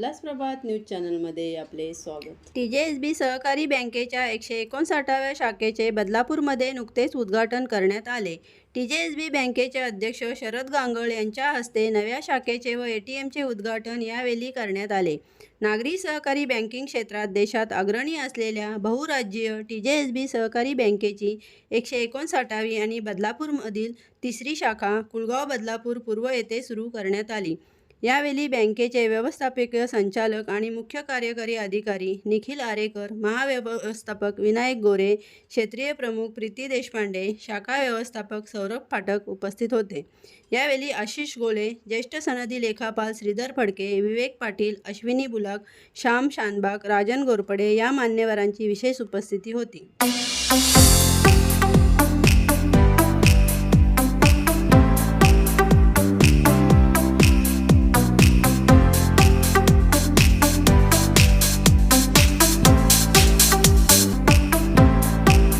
प्रभात news चॅनलमध्ये आपले स्वागत. टी जे एस बी सहकारी बँकेच्या एकशे एकोणसाठाव्या शाखेचे बदलापूरमध्ये नुकतेच उद्घाटन करण्यात आले. टी जे एस बी बँकेचे अध्यक्ष शरद गांगळ यांच्या हस्ते नव्या शाखेचे व ए टी एमचे उद्घाटन यावेळी करण्यात आले. नागरी सहकारी बँकिंग क्षेत्रात देशात अग्रणी असलेल्या बहुराज्यीय टी जे एस बी सहकारी बँकेची एकशे एकोणसाठावी आणि बदलापूरमधील तिसरी शाखा कुळगाव बदलापूर पूर्व येथे सुरू करण्यात आली. यावेळी बँकेचे व्यवस्थापकीय संचालक आणि मुख्य कार्यकारी अधिकारी निखिल आरेकर महाव्यवस्थापक विनायक गोरे क्षेत्रीय प्रमुख प्रीती देशपांडे शाखा व्यवस्थापक सौरभ फाटक उपस्थित होते. यावेळी आशिष गोले ज्येष्ठ सनदी लेखापाल श्रीधर फडके विवेक पाटील अश्विनी बुलाक श्याम शानबाग राजन गोरपडे या मान्यवरांची विशेष उपस्थिती होती.